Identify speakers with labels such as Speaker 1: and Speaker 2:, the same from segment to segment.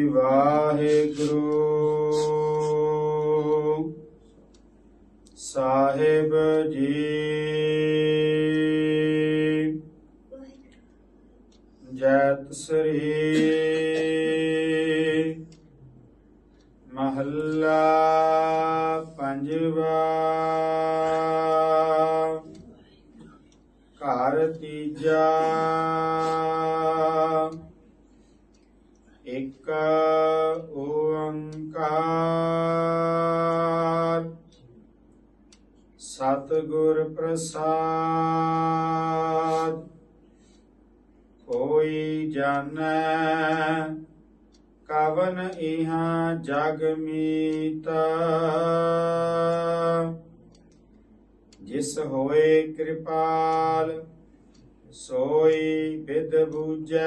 Speaker 1: ਜੀ ਵਾਹਿਗੁਰੂ। ਸਾਹਿਬ ਜੀ। ਜਤ ਸ੍ਰੀ ਮਹੱਲਾ ਪੰਜਵਾ। ਘਰ ਤੀਜਾ। ਇੱਕ ਓੰਕਾਰ। ਸਤਿਗੁਰ ਪ੍ਰਸਾਦ। ਕੋਈ ਜਾਣੈ, ਕਵਨ ਇਹਾਂ ਜਗ ਮੀਤ। ਜਿਸ ਹੋਏ ਕਿਰਪਾਲ, ਸੋਈ ਬਿਦ ਬੂਝੈ।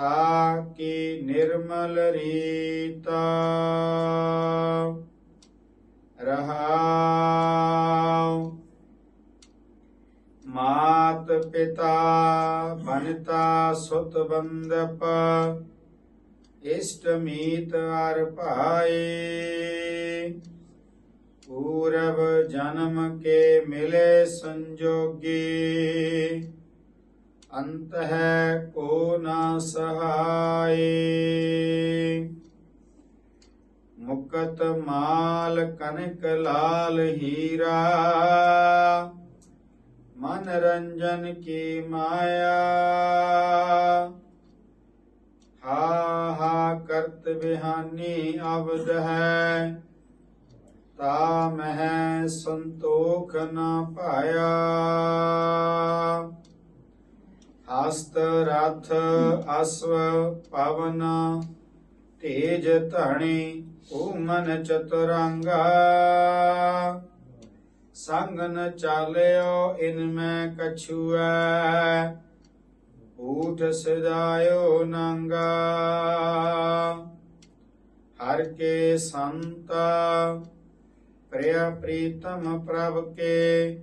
Speaker 1: ਤਾਕੀ ਨਿਰਮਲ ਰੀਤਾ। ਰਹਾਉ। ਮਾਤ ਪਿਤਾ ਬਨਤਾ ਸੁਤ ਬੰਦਪ ਇਸ਼ਟ ਮੀਤ ਅਰ ਭਾਏ। ਪੂਰਬ ਜਨਮ ਕੇ ਮਿਲੇ ਸੰਜੋਗੀ, ਅੰਤ ਹੈ ਨਾ ਸਹਾਏ ਮੁਕਤ ਮਾਲ ਕਨਕ ਲਾਲ ਹੀਰਾ। ਮਨ ਰੰਜਨ ਕੀ ਮਾਇਆ। ਹਾ ਹਾ, ਕਰਤ ਬਿਹਾਨੀ ਅਬਦ ਹੈ। ਤਾ ਮਹਿ ਸੰਤੋਖ ਨਾ ਪਾਇਆ। ਹਸਤ ਰਥ ਅਸਵ ਪਵਨ ਤੇਜ ਧਣੀ ਊਮਨ ਚਤੁਰੰਗਾ। ਸੰਗ ਨ ਚਾਲਿਓ ਇਨ ਮੈਂ ਕਛੂਐ, ਊਠ ਸਦਾਇਓ ਨੰਗਾ। ਹਰ ਕੇ ਸੰਤ, ਪ੍ਰਿਆ ਪ੍ਰੀਤਮ ਪ੍ਰਭ ਕੇ